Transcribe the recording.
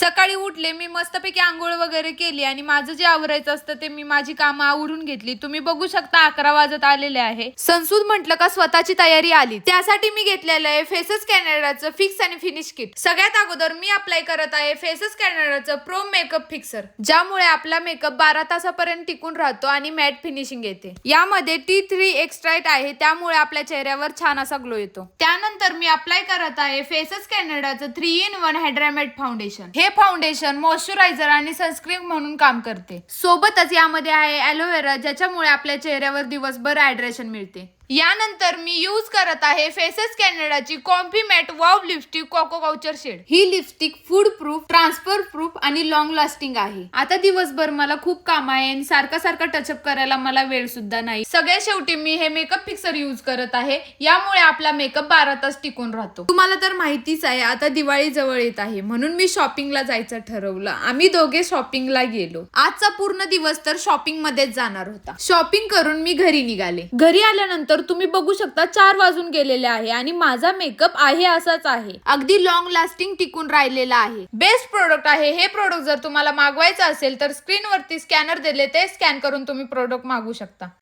सकाळी उठले मी मस्तपैकी आंघोळ वगैरे केली आणि माझं जे आवरायचं असतं ते मी माझी कामं आवरून घेतली. तुम्ही बघू शकता अकरा वाजत आलेले आहे. संसूद म्हटलं का स्वतःची तयारी आली. त्यासाठी मी घेतलेलं आहे फेसेस कॅनडाचं फिक्स आणि फिनिश किट. सगळ्यात अगोदर मी अप्लाय करत आहे फेसेस कॅनडाचं प्रो मेकअप फिक्सर ज्यामुळे आपला मेकअप बारा तासापर्यंत टिकून राहतो आणि मॅट फिनिशिंग येते. यामध्ये टी थ्री एक्स्ट्राईट आहे त्यामुळे आपल्या चेहऱ्यावर छान असा ग्लो येतो. त्यानंतर मी अप्लाय करत आहे faces कॅनडाचं three in one Hydramatte foundation हे फाउंडेशन मॉइश्चरायझर आणि सनस्क्रीन म्हणून काम करते. सोबतच यामध्ये आहे ॲलोवेरा ज्याच्यामुळे आपल्या चेहऱ्यावर दिवसभर हायड्रेशन मिळते. यानंतर मी यूज करत आहे faces कॅनडाची comfy wow wow lipstick Coco Couture shade ही lipstick food proof transfer proof आणि लॉंग लास्टिंग आहे. आता दिवसभर मला खूप काम आहे आणि सारखा सारखा टचअप करायला मला वेळ सुद्धा नाही. सगळ्या शेवटी मी हे मेकअप फिक्सर यूज करत आहे. यामुळे आपला मेकअप बारा तास टिकून राहतो. तुम्हाला तर माहितीच आहे आता दिवाळी जवळ येत आहे. म्हणून मी शॉपिंगला जायचं ठरवलं. आम्ही दोघे शॉपिंगला गेलो. आजचा पूर्ण दिवस तर शॉपिंग मध्येच जाणार होता. शॉपिंग करून मी घरी निघाले. घरी आल्यानंतर तुम्ही बघू शकता चार वाजून गेलेले आहे आणि माझा मेकअप आहे असाच आहे. अगदी लॉंग लास्टिंग टिकून राहिलेला आहे. बेस्ट प्रोडक्ट आहे. हे प्रोडक्ट जर तुम्हाला मागवायचं असेल तर स्क्रीनवरती स्कॅनर दिले ते स्कॅन करून तुम्ही प्रोडक्ट मागवू शकता.